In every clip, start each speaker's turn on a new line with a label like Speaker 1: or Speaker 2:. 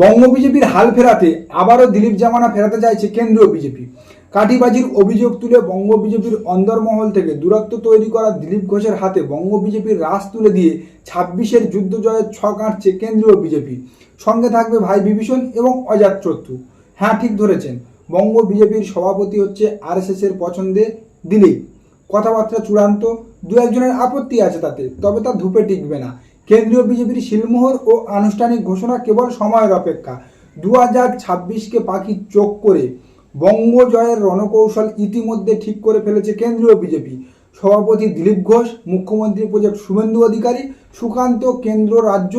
Speaker 1: বঙ্গ বিজেপির হাল ফেরাতে আবারও দিলীপ জামানা ফেরাতে চাইছে কেন্দ্রীয় বিজেপি। কাঠিবাজির অভিযোগ তুলে বঙ্গ বিজেপির অন্দরমহল থেকে দূরত্ব তৈরি করা দিলীপ ঘোষের হাতে বঙ্গ বিজেপির রাস তুলে দিয়ে ছাব্বিশের যুদ্ধ জয়ের ছক আঁটছে কেন্দ্রীয় বিজেপি। সঙ্গে থাকবে ভাই বিভীষণ এবং অজাত অজাতশত্রু হ্যাঁ ঠিক ধরেছেন। বঙ্গ বিজেপির সভাপতি হচ্ছে আরএসএস এর পছন্দে দিলীপ। কথাবার্তা চূড়ান্ত। দু একজনের আপত্তি আছে তাতে, তবে তা ধূপে টিকবে না। কেন্দ্রীয় বিজেপির শিলমোহর ও আনুষ্ঠানিক ঘোষণা কেবল সময়ের অপেক্ষা। দু হাজার ছাব্বিশকে পাখি চোখ করে বঙ্গ জয়ের রণকৌশল ইতিমধ্যে ঠিক করে ফেলেছে কেন্দ্রীয় বিজেপি। সভাপতি দিলীপ ঘোষ, মুখ্যমন্ত্রী প্রজেক্ট শুভেন্দু অধিকারী, সুকান্ত কেন্দ্র রাজ্য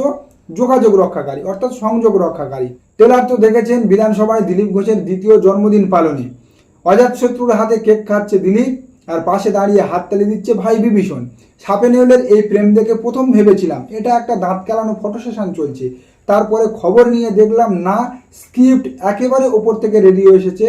Speaker 1: যোগাযোগ রক্ষাকারী অর্থাৎ সংযোগ রক্ষাকারী। টেলার তো দেখেছেন, বিধানসভায় দিলীপ ঘোষের দ্বিতীয় জন্মদিন পালনে। অজাতশত্রুর হাতে কেক খাচ্ছে দিলীপ। আর পাশে দাঁড়িয়ে হাততালি দিচ্ছে ভাই বিভীষণ। সাপে নেউলের এই প্রেম দেখে প্রথম ভেবেছিলাম, এটা একটা দাঁত কেলানো ফটো সেশন চলছে। তারপরে খবর নিয়ে দেখলাম, না স্ক্রিপ্ট একেবারে ওপর থেকে রেডি হয়ে এসেছে।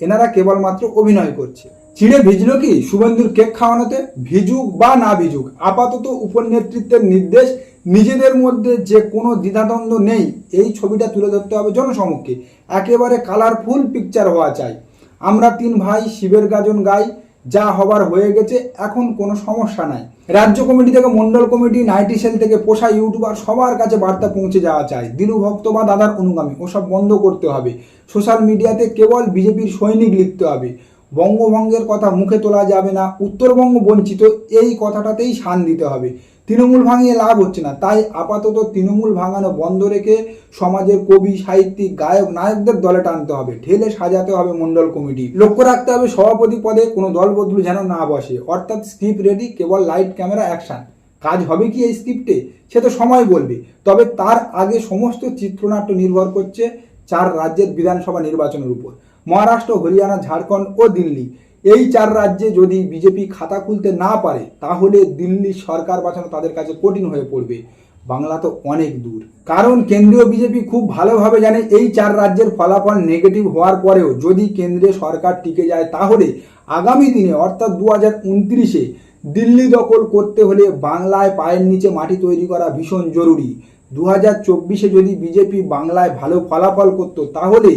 Speaker 1: এনারা কেবলমাত্র অভিনয় করছে। চিড়ে ভিজলো কি? শুভেন্দুর কেক খাওয়ানোতে? ভিজুক বা না ভিজুক? আপাতত উপনেতৃত্বের নির্দেশ, নিজেদের মধ্যে যে কোনো দ্বিধাদ্বন্দ্ব নেই, এই ছবিটা তুলে ধরতে হবে জনসমক্ষে। একেবারে কালারফুল পিকচার হওয়া চাই। আমরা তিন ভাই শিবের গাজন গাই যা হবার হয়ে গেছে, এখন কোনো সমস্যা নাই। রাজ্য কমিটি থেকে, মন্ডল কমিটি, নাইটি সেল থেকে, পোষা ইউটিউবার সবার কাছে বার্তা পৌঁছে যাওয়া চাই। দিলু ভক্ত বা দাদার অনুগামী, ওসব বন্ধ করতে হবে। সোশ্যাল মিডিয়াতে কেবল বিজেপির সৈনিক লিখতে হবে। বঙ্গভঙ্গের কথা মুখে তোলা যাবে না। উত্তরবঙ্গ বঞ্চিত, এই কথাটাতেই শান দিতে হবে। তৃণমূল ভাঙিয়ে লাভ হচ্ছে না। তাই আপাতত তৃণমূল ভাঙানো বন্ধ রেখে সমাজের কবি, সাহিত্যিক, গায়ক, নায়কদের দলে টানতে হবে। ঢেলে সাজাতে হবে মন্ডল কমিটি। লক্ষ্য রাখতে হবে সভাপতি পদে কোনো দল বদলু যেন না বসে। অর্থাৎ স্ক্রিপ্ট রেডি কেবল লাইট ক্যামেরা অ্যাকশন কাজ হবে কি এই স্ক্রিপ্টে? সে তো সময় বলবে। তবে তার আগে সমস্ত চিত্রনাট্য নির্ভর করছে চার রাজ্যের বিধানসভা নির্বাচনের উপর। মহারাষ্ট্র, হরিয়ানা, ঝাড়খণ্ড ও দিল্লি। এই চার রাজ্যে যদি বিজেপি খাতা খুলতে না পারে, তাহলে দিল্লি সরকার বাঁচানো তাদের কাছে কঠিন হয়ে পড়বে। বাংলা তো অনেক দূর। কারণ কেন্দ্রীয় বিজেপি খুব ভালোভাবে জানে এই চার রাজ্যের ফলাফল নেগেটিভ হওয়ার পরেও যদি কেন্দ্রে সরকার টিকে যায়, তাহলে আগামী দিনে, অর্থাৎ দু হাজার উনত্রিশে, দিল্লি দখল করতে হলে বাংলায় পায়ের নিচে মাটি তৈরি করা ভীষণ জরুরি। দু হাজার চব্বিশে যদি বিজেপি বাংলায় ভালো ফলাফল করত, তাহলে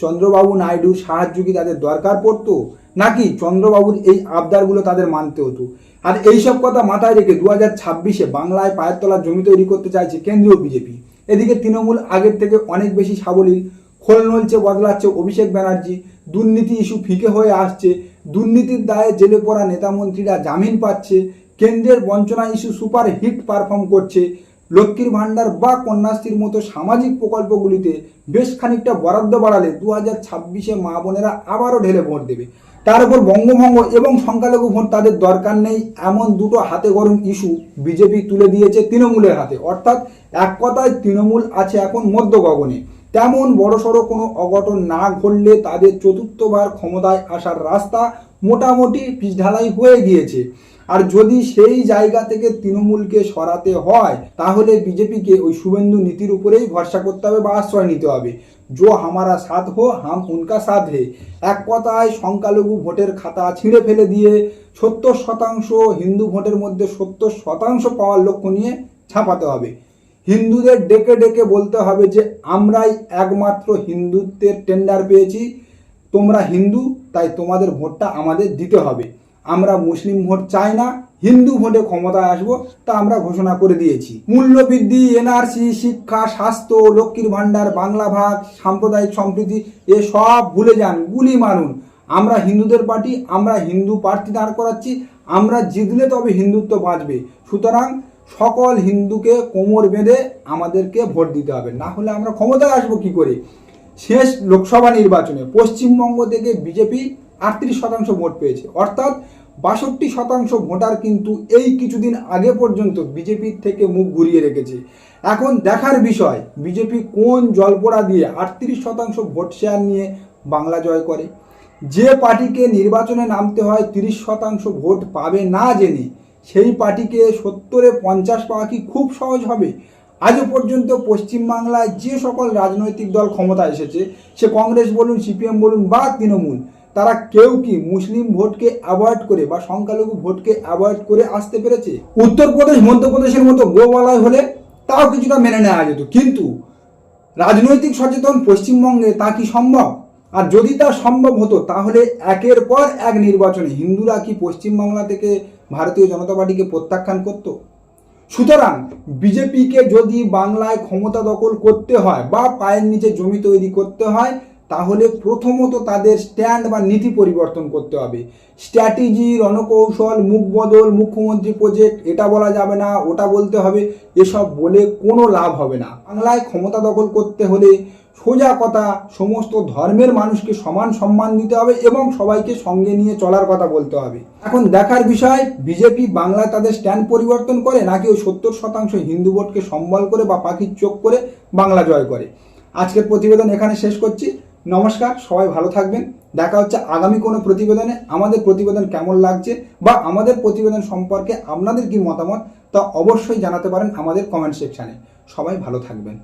Speaker 1: চন্দ্রবাবু নাইডুর সাহায্য কি তাদের দরকার পড়তো? নাকি চন্দ্রবাবুর এই আবদারগুলো তাদের মানতে হতো? আর এইসব কথা মাথায় রেখে দু হাজার ছাব্বিশে বাংলায় পায়ের তলার জমি তৈরি করতে চাইছে কেন্দ্রীয় বিজেপি। এদিকে তৃণমূল আগের থেকে অনেক বেশি সাবলীল, খোল নলছে বদলাচ্ছে অভিষেক ব্যানার্জি, দুর্নীতি ইস্যু ফিকে হয়ে আসছে, দুর্নীতির দায়ে জেলে পড়া নেতামন্ত্রীরা জামিন পাচ্ছে, কেন্দ্রের বঞ্চনা ইস্যু সুপার হিট পারফর্ম করছে লক্ষ্মীর ভাণ্ডার বা কন্যাশ্রীর মতো সামাজিক প্রকল্পগুলিতে বেশ খানিকটা বরাদ্দ বাড়ালে দু হাজার ছাব্বিশে মা বোনেরা আবারও ঢেলে ভোট দেবে। তার উপর বঙ্গভঙ্গ এবং সংখ্যালঘু ভোট তাদের দরকার নেই এমন দুটো হাতে গরম ইস্যু বিজেপি তুলে দিয়েছে তৃণমূলের হাতে। অর্থাৎ এক কথায় তৃণমূল আছে এখন মধ্য গগনে। তেমন বড়সড় কোনো অঘটন না ঘটলে তাদের চতুর্থবার ক্ষমতায় আসার রাস্তা মোটামুটি পিচঢালাই হয়ে গিয়েছে। আর যদি সেই জায়গা থেকে তৃণমূলকে সরাতে হয়, তাহলে বিজেপিকে ওই শুভেন্দু নীতির উপরেই ভরসা করতে হবে বা আশ্রয় নিতে হবে। জো হামারা সাথ হো, হাম উনকা সাথ হে। এক কথায় সংখ্যালঘু ভোটের খাতা ছিঁড়ে ফেলে দিয়ে সত্তর শতাংশ হিন্দু ভোটের মধ্যে সত্তর শতাংশ পাওয়ার লক্ষ্য নিয়ে ছাপাতে হবে। হিন্দুদের ডেকে ডেকে বলতে হবে যে, আমরাই একমাত্র হিন্দুত্বের টেন্ডার পেয়েছি। তোমরা হিন্দু, তাই তোমাদের ভোটটা আমাদের দিতে হবে। আমরা মুসলিম ভোট চাই না, হিন্দু ভোটে ক্ষমতায় আসব তা আমরা ঘোষণা করে দিয়েছি। মূল্যবৃদ্ধি, এনআরসি, শিক্ষা, স্বাস্থ্য, লক্ষ্মীর ভাণ্ডার, বাংলা ভাগ, সাম্প্রদায়িক সম্প্রীতি, এ সব ভুলে যান, গুলি মারুন। আমরা হিন্দুদের পার্টি, আমরা হিন্দু প্রার্থী দাঁড় করাচ্ছি, আমরা জিতলে তবে হিন্দুত্ব বাঁচবে। সুতরাং সকল হিন্দুকে কোমর বেঁধে আমাদেরকে ভোট দিতে হবে। না হলে আমরা ক্ষমতায় আসব কি করে? শেষ লোকসভা নির্বাচনে পশ্চিমবঙ্গ থেকে বিজেপি আটত্রিশ শতাংশ ভোট পেয়েছে। অর্থাৎ বাষট্টি শতাংশ ভোটার কিন্তু এই কিছুদিন আগে পর্যন্ত বিজেপির থেকে মুখ ঘুরিয়ে রেখেছে। এখন দেখার বিষয়, বিজেপি কোন জলপোড়া দিয়ে আটত্রিশ শতাংশ ভোট শেয়ার নিয়ে বাংলা জয় করে? যে পার্টিকে নির্বাচনে নামতে হয় তিরিশ শতাংশ ভোট পাবে না জেনে, সেই পার্টিকে সত্তরে পঞ্চাশ পাওয়া কি খুব সহজ হবে? আজও পর্যন্ত পশ্চিমবাংলায় যে সকল রাজনৈতিক দল ক্ষমতা এসেছে, সে কংগ্রেস বলুন, সিপিএম বলুন বা তৃণমূল, তারা কেউ কি মুসলিম ভোটকে অ্যাভয়েড করে বা সংখ্যালঘু ভোটকে অ্যাভয়েড করে আসতে পেরেছে? উত্তরপ্রদেশ, মধ্যপ্রদেশের মতো গোবালায় হলে তাও কিছুটা মেনে নেওয়া যেত। কিন্তু রাজনৈতিক সচেতন পশ্চিমবঙ্গে তা কি সম্ভব? আর যদি তা সম্ভব হতো, তাহলে একের পর এক নির্বাচনে হিন্দুরা কি পশ্চিমবাংলা থেকে ভারতীয় জনতা পার্টিকে প্রত্যাখ্যান করতো? সুতরাং বিজেপিকে যদি বাংলায় ক্ষমতা দখল করতে হয় বা পায়ের নিচে জমি তৈরি করতে হয় তাহলে প্রথমত তাদের স্ট্যান্ড বা নীতি পরিবর্তন করতে হবে। স্ট্র্যাটেজি রণকৌশল, মুখ বদল, মুখ্যমন্ত্রী প্রজেক্ট এটা বলা যাবে না, ওটা বলতে হবে, এসব বলে কোনো লাভ হবে না। বাংলায় ক্ষমতা দখল করতে হলে সোজা কথা, সমস্ত ধর্মের মানুষকে সমান সম্মান দিতে হবে এবং সবাইকে সঙ্গে নিয়ে চলার কথা বলতে হবে। এখন দেখার বিষয়, বিজেপি বাংলায় তাদের স্ট্যান্ড পরিবর্তন করে নাকি ওই সত্তর শতাংশ হিন্দু ভোটকে সম্বল করে বা পাখির চোখ করে বাংলা জয় করে? আজকের প্রতিবেদন এখানে শেষ করছি। নমস্কার, সবাই ভালো থাকবেন। দেখা হচ্ছে আগামী কোনো প্রতিবেদনে। আমাদের প্রতিবেদন কেমন লাগছে বা আমাদের প্রতিবেদন সম্পর্কে আপনাদের কি মতামত, তা অবশ্যই জানাতে পারেন আমাদের কমেন্ট সেকশানে সবাই ভালো থাকবেন।